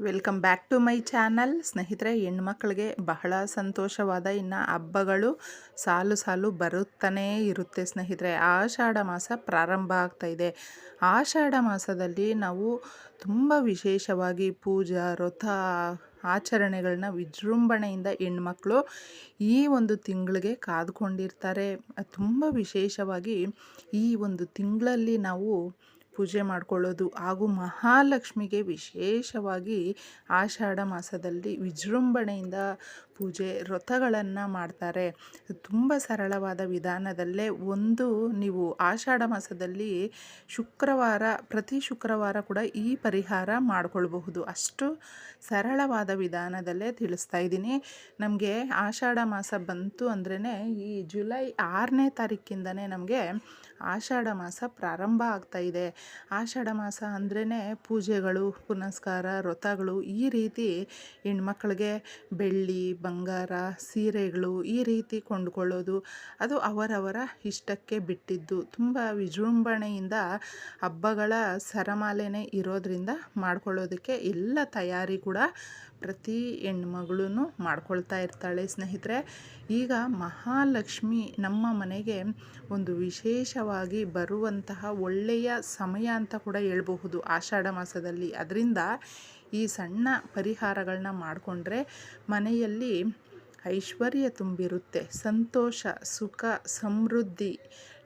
Welcome back to my channel ಸ್ನೇಹಿತರೆ, ಹೆಣ್ಮಕ್ಳಿಗೆ ಬಹಳ ಸಂತೋಷವಾದ ಇನ್ನು ಹಬ್ಬಗಳು ಸಾಲು ಸಾಲು ಬರುತ್ತಾನೇ ಇರುತ್ತೆ ಸ್ನೇಹಿತರೆ. ಆಷಾಢ ಮಾಸ ಪ್ರಾರಂಭ ಆಗ್ತಾ ಇದೆ. ಆಷಾಢ ಮಾಸದಲ್ಲಿ ನಾವು ತುಂಬ ವಿಶೇಷವಾಗಿ ಪೂಜಾ ವ್ರತ ಆಚರಣೆಗಳನ್ನ ವಿಜೃಂಭಣೆಯಿಂದ ಹೆಣ್ಮಕ್ಳು ಈ ಒಂದು ತಿಂಗಳಿಗೆ ಕಾದ್ಕೊಂಡಿರ್ತಾರೆ. ತುಂಬ ವಿಶೇಷವಾಗಿ ಈ ಒಂದು ತಿಂಗಳಲ್ಲಿ ನಾವು ಪೂಜೆ ಮಾಡ್ಕೊಳ್ಳೋದು ಹಾಗೂ ಮಹಾಲಕ್ಷ್ಮಿಗೆ ವಿಶೇಷವಾಗಿ ಆಷಾಢ ಮಾಸದಲ್ಲಿ ವಿಜೃಂಭಣೆಯಿಂದ ಪೂಜೆ ವ್ರತಗಳನ್ನು ಮಾಡ್ತಾರೆ. ತುಂಬ ಸರಳವಾದ ವಿಧಾನದಲ್ಲೇ ಒಂದು ನೀವು ಆಷಾಢ ಮಾಸದಲ್ಲಿ ಶುಕ್ರವಾರ, ಪ್ರತಿ ಶುಕ್ರವಾರ ಕೂಡ ಈ ಪರಿಹಾರ ಮಾಡಿಕೊಳ್ಬಹುದು. ಅಷ್ಟು ಸರಳವಾದ ವಿಧಾನದಲ್ಲೇ ತಿಳಿಸ್ತಾ ಇದ್ದೀನಿ. ನಮಗೆ ಆಷಾಢ ಮಾಸ ಬಂತು ಅಂದ್ರೇ ಈ ಜುಲೈ ಆರನೇ ತಾರೀಕಿಂದನೇ ನಮಗೆ ಆಷಾಢ ಮಾಸ ಪ್ರಾರಂಭ ಆಗ್ತಾ ಇದೆ. ಆಷಾಢ ಮಾಸ ಅಂದ್ರೇ ಪೂಜೆಗಳು, ಪುನಸ್ಕಾರ, ವ್ರತಗಳು ಈ ರೀತಿ ಹೆಣ್ಮಕ್ಳಿಗೆ ಬೆಳ್ಳಿ ಬಂಗಾರ, ಸೀರೆಗಳು ಈ ರೀತಿ ಕೊಂಡುಕೊಳ್ಳೋದು ಅದು ಅವರವರ ಇಷ್ಟಕ್ಕೆ ಬಿಟ್ಟಿದ್ದು. ತುಂಬ ವಿಜೃಂಭಣೆಯಿಂದ ಹಬ್ಬಗಳ ಸರಮಾಲೆನೇ ಇರೋದರಿಂದ ಮಾಡ್ಕೊಳ್ಳೋದಕ್ಕೆ ಎಲ್ಲ ತಯಾರಿ ಕೂಡ ಪ್ರತಿ ಹೆಣ್ಮಗಳೂ ಮಾಡ್ಕೊಳ್ತಾ ಇರ್ತಾಳೆ. ಸ್ನೇಹಿತರೆ, ಈಗ ಮಹಾಲಕ್ಷ್ಮಿ ನಮ್ಮ ಮನೆಗೆ ಒಂದು ವಿಶೇಷವಾಗಿ ಬರುವಂತಹ ಒಳ್ಳೆಯ ಸಮಯ ಅಂತ ಕೂಡ ಹೇಳ್ಬಹುದು. ಆಷಾಢ ಮಾಸದಲ್ಲಿ. ಅದರಿಂದ ಈ ಸಣ್ಣ ಪರಿಹಾರಗಳನ್ನ ಮಾಡಿಕೊಂಡ್ರೆ ಮನೆಯಲ್ಲಿ ಐಶ್ವರ್ಯ ತುಂಬಿರುತ್ತೆ, ಸಂತೋಷ, ಸುಖ, ಸಮೃದ್ಧಿ,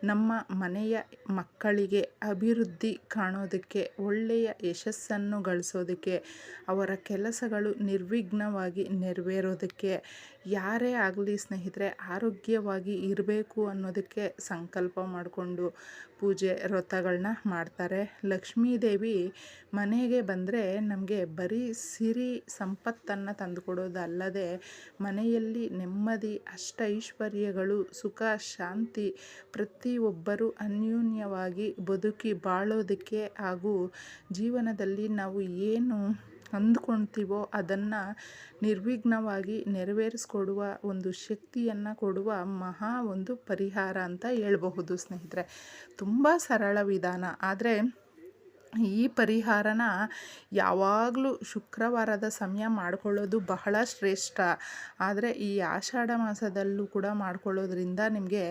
ನಮ್ಮ ಮನೆಯ ಮಕ್ಕಳಿಗೆ ಅಭಿವೃದ್ಧಿ ಕಾಣೋದಕ್ಕೆ, ಒಳ್ಳೆಯ ಯಶಸ್ಸನ್ನು ಗಳಿಸೋದಕ್ಕೆ, ಅವರ ಕೆಲಸಗಳು ನಿರ್ವಿಘ್ನವಾಗಿ ನೆರವೇರೋದಕ್ಕೆ ಯಾರೇ ಆಗಲಿ ಸ್ನೇಹಿತರೆ, ಆರೋಗ್ಯವಾಗಿ ಇರಬೇಕು ಅನ್ನೋದಕ್ಕೆ ಸಂಕಲ್ಪ ಮಾಡಿಕೊಂಡು ಪೂಜೆ ವ್ರತಗಳನ್ನ ಮಾಡ್ತಾರೆ. ಲಕ್ಷ್ಮೀದೇವಿ ಮನೆಗೆ ಬಂದರೆ ನಮಗೆ ಬರೀ ಸಿರಿ ಸಂಪತ್ತನ್ನು ತಂದುಕೊಡೋದಲ್ಲದೆ ಮನೆಯಲ್ಲಿ ನೆಮ್ಮದಿ ಅಷ್ಟ ಐಶ್ವರ್ಯಗಳು ಸುಖ, ಶಾಂತಿ ಪ್ರತಿಯೊಬ್ಬರು ಅನ್ಯೋನ್ಯವಾಗಿ ಬದುಕಿ ಬಾಳೋದಕ್ಕೆ ಹಾಗೂ ಜೀವನದಲ್ಲಿ ನಾವು ಏನು ಅಂದ್ಕೊಳ್ತೀವೋ ಅದನ್ನು ನಿರ್ವಿಘ್ನವಾಗಿ ನೆರವೇರಿಸ್ಕೊಡುವ ಒಂದು ಶಕ್ತಿಯನ್ನು ಕೊಡುವ ಮಹಾ ಒಂದು ಪರಿಹಾರ ಅಂತ ಹೇಳ್ಬಹುದು ಸ್ನೇಹಿತರೆ. ತುಂಬ ಸರಳ ವಿಧಾನ. ಆದರೆ ಈ ಪರಿಹಾರನ ಯಾವಾಗಲೂ ಶುಕ್ರವಾರದ ಸಮಯ ಮಾಡಿಕೊಳ್ಳೋದು ಬಹಳ ಶ್ರೇಷ್ಠ. ಆದರೆ ಈ ಆಷಾಢ ಮಾಸದಲ್ಲೂ ಕೂಡ ಮಾಡಿಕೊಳ್ಳೋದ್ರಿಂದ ನಿಮಗೆ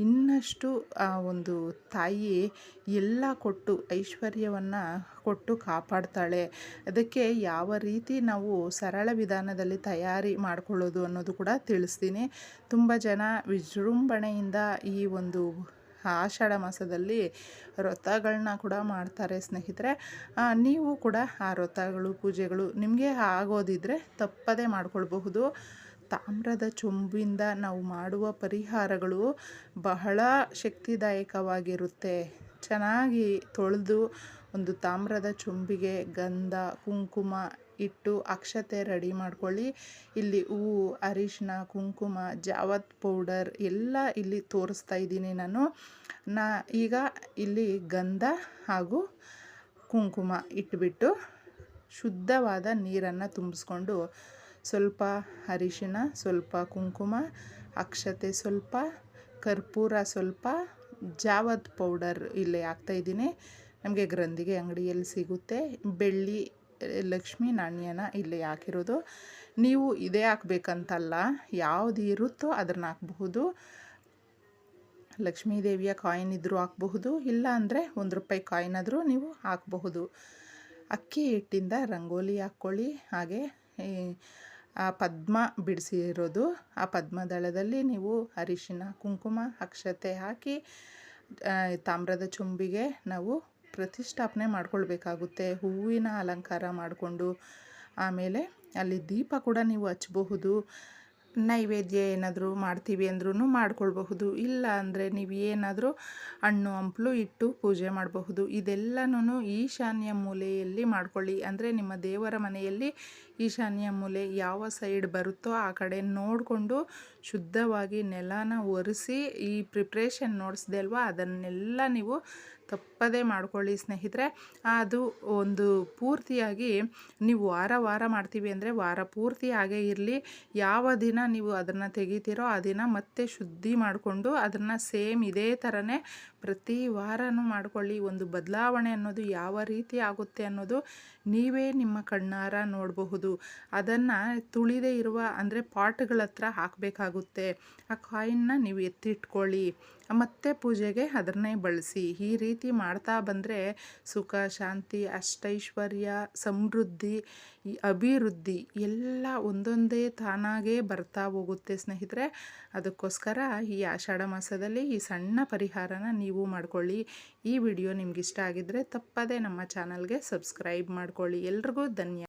ಇನ್ನಷ್ಟು ಒಂದು ತಾಯಿ ಎಲ್ಲ ಕೊಟ್ಟು ಐಶ್ವರ್ಯವನ್ನು ಕೊಟ್ಟು ಕಾಪಾಡ್ತಾಳೆ. ಅದಕ್ಕೆ ಯಾವ ರೀತಿ ನಾವು ಸರಳ ವಿಧಾನದಲ್ಲಿ ತಯಾರಿ ಮಾಡಿಕೊಳ್ಳೋದು ಅನ್ನೋದು ಕೂಡ ತಿಳಿಸ್ತೀನಿ. ತುಂಬ ಜನ ವಿಜೃಂಭಣೆಯಿಂದ ಈ ಒಂದು ಆಷಾಢ ಮಾಸದಲ್ಲಿ ವ್ರತಗಳನ್ನ ಕೂಡ ಮಾಡ್ತಾರೆ ಸ್ನೇಹಿತರೆ. ನೀವು ಕೂಡ ಆ ವ್ರತಗಳು, ಪೂಜೆಗಳು ನಿಮಗೆ ಆಗೋದಿದ್ದರೆ ತಪ್ಪದೇ ಮಾಡಿಕೊಳ್ಬಹುದು. ತಾಮ್ರದ ಚೊಂಬಿಂದ ನಾವು ಮಾಡುವ ಪರಿಹಾರಗಳು ಬಹಳ ಶಕ್ತಿದಾಯಕವಾಗಿರುತ್ತೆ. ಚೆನ್ನಾಗಿ ತೊಳೆದು ಒಂದು ತಾಮ್ರದ ಚೊಂಬಿಗೆ ಗಂಧ, ಕುಂಕುಮ ಇಟ್ಟು ಅಕ್ಷತೆ ರೆಡಿ ಮಾಡ್ಕೊಳ್ಳಿ. ಇಲ್ಲಿ ಹೂವು ಅರಿಶಿನ ಕುಂಕುಮ, ಜಾವತ್ ಪೌಡರ್ ಎಲ್ಲ ಇಲ್ಲಿ ತೋರಿಸ್ತಾ ಇದ್ದೀನಿ ನಾನು. ನಾ ಈಗ ಇಲ್ಲಿ ಗಂಧ ಹಾಗೂ ಕುಂಕುಮ ಇಟ್ಬಿಟ್ಟು ಶುದ್ಧವಾದ ನೀರನ್ನು ತುಂಬಿಸ್ಕೊಂಡು ಸ್ವಲ್ಪ ಅರಿಶಿನ ಸ್ವಲ್ಪ ಕುಂಕುಮ, ಅಕ್ಷತೆ ಸ್ವಲ್ಪ, ಕರ್ಪೂರ ಸ್ವಲ್ಪ ಜಾವದ್ ಪೌಡರ್ ಇಲ್ಲಿ ಹಾಕ್ತಾಯಿದ್ದೀನಿ ನಮಗೆ ಗ್ರಂಥಿಗೆ ಅಂಗಡಿಯಲ್ಲಿ ಸಿಗುತ್ತೆ. ಬೆಳ್ಳಿ ಲಕ್ಷ್ಮಿ ನಾಣ್ಯನ ಇಲ್ಲಿ ಹಾಕಿರೋದು. ನೀವು ಇದೇ ಹಾಕ್ಬೇಕಂತಲ್ಲ, ಯಾವುದು ಇರುತ್ತೋ ಅದನ್ನು ಹಾಕಬಹುದು. ಲಕ್ಷ್ಮೀ ದೇವಿಯ ಕಾಯಿನ್ ಇದ್ದರೂ ಹಾಕಬಹುದು, ಇಲ್ಲ ಅಂದರೆ ಒಂದು ರೂಪಾಯಿ ಕಾಯಿನ್ ಆದರೂ ನೀವು ಹಾಕಬಹುದು. ಅಕ್ಕಿ ಹಿಟ್ಟಿಂದ ರಂಗೋಲಿ ಹಾಕ್ಕೊಳ್ಳಿ. ಹಾಗೆ ಆ ಪದ್ಮ ಬಿಡಿಸಿರೋದು ಆ ಪದ್ಮದಳದಲ್ಲಿ ನೀವು ಅರಿಶಿನ, ಕುಂಕುಮ, ಅಕ್ಷತೆ ಹಾಕಿ ತಾಮ್ರದ ಚುಂಬಿಗೆ ನಾವು ಪ್ರತಿಷ್ಠಾಪನೆ ಮಾಡ್ಕೊಳ್ಬೇಕಾಗುತ್ತೆ. ಹೂವಿನ ಅಲಂಕಾರ ಮಾಡಿಕೊಂಡು ಆಮೇಲೆ ಅಲ್ಲಿ ದೀಪ ಕೂಡ ನೀವು ಹಚ್ಚಬಹುದು. ನೈವೇದ್ಯ ಏನಾದರೂ ಮಾಡ್ತೀವಿ ಅಂದ್ರೂ ಮಾಡ್ಕೊಳ್ಬಹುದು. ಇಲ್ಲ ಅಂದರೆ ನೀವು ಏನಾದರೂ ಹಣ್ಣು, ಹಂಪಲು ಇಟ್ಟು ಪೂಜೆ ಮಾಡಬಹುದು. ಇದೆಲ್ಲನೂ ಈಶಾನ್ಯ ಮೂಲೆಯಲ್ಲಿ ಮಾಡ್ಕೊಳ್ಳಿ. ಅಂದರೆ ನಿಮ್ಮ ದೇವರ ಮನೆಯಲ್ಲಿ ಈಶಾನ್ಯ ಮೂಲೆ ಯಾವ ಸೈಡ್ ಬರುತ್ತೋ ಆ ಕಡೆ ನೋಡಿಕೊಂಡು ಶುದ್ಧವಾಗಿ ನೆಲನ ಒರೆಸಿ ಈ ಪ್ರಿಪ್ರೇಷನ್ ನೋಡಿಸ್ದೆ ಅಲ್ವಾ ಅದನ್ನೆಲ್ಲ ನೀವು ತಪ್ಪದೇ ಮಾಡ್ಕೊಳ್ಳಿ ಸ್ನೇಹಿತರೆ. ಅದು ಒಂದು ಪೂರ್ತಿಯಾಗಿ ನೀವು ವಾರ ವಾರ ಮಾಡ್ತೀವಿ ಅಂದರೆ ವಾರ ಪೂರ್ತಿ ಹಾಗೆ ಇರಲಿ. ಯಾವ ದಿನ ನೀವು ಅದನ್ನು ತೆಗಿತೀರೋ ಆ ದಿನ ಮತ್ತೆ ಶುದ್ಧಿ ಮಾಡಿಕೊಂಡು ಅದನ್ನು ಸೇಮ್ ಇದೇ ಥರನೇ ಪ್ರತಿ ವಾರನೂ ಮಾಡ್ಕೊಳ್ಳಿ. ಒಂದು ಬದಲಾವಣೆ ಅನ್ನೋದು ಯಾವ ರೀತಿ ಆಗುತ್ತೆ ಅನ್ನೋದು ನೀವೇ ನಿಮ್ಮ ಕಣ್ಣಾರ ನೋಡಬಹುದು. ಅದನ್ನು ತುಳಿದೇ ಇರುವ ಅಂದರೆ ಪಾಟ್ಗಳ ಹತ್ರ ಹಾಕಬೇಕಾಗುತ್ತೆ. ಆ ಕಾಯಿನ್ನ ನೀವು ಎತ್ತಿಟ್ಕೊಳ್ಳಿ. ಮತ್ತೆ ಪೂಜೆಗೆ ಅದನ್ನೇ ಬಳಸಿ. ಈ ರೀತಿ ಮಾಡ್ತಾ ಬಂದರೆ ಸುಖ, ಶಾಂತಿ, ಅಷ್ಟೈಶ್ವರ್ಯ, ಸಮೃದ್ಧಿ ಅಭಿವೃದ್ಧಿ ಎಲ್ಲ ಒಂದೊಂದೇ ತಾನಾಗೇ ಬರ್ತಾ ಹೋಗುತ್ತೆ ಸ್ನೇಹಿತರೆ. ಅದಕ್ಕೋಸ್ಕರ ಈ ಆಷಾಢ ಮಾಸದಲ್ಲಿ ಈ ಸಣ್ಣ ಪರಿಹಾರನ ನೀವು ಮಾಡ್ಕೊಳ್ಳಿ. ಈ ವಿಡಿಯೋ ನಿಮ್ಗೆ ಇಷ್ಟ ಆಗಿದ್ದರೆ ತಪ್ಪದೇ ನಮ್ಮ ಚಾನಲ್ಗೆ ಸಬ್ಸ್ಕ್ರೈಬ್ ಮಾಡ್ಕೊಳ್ಳಿ. ಎಲ್ರಿಗೂ ಧನ್ಯ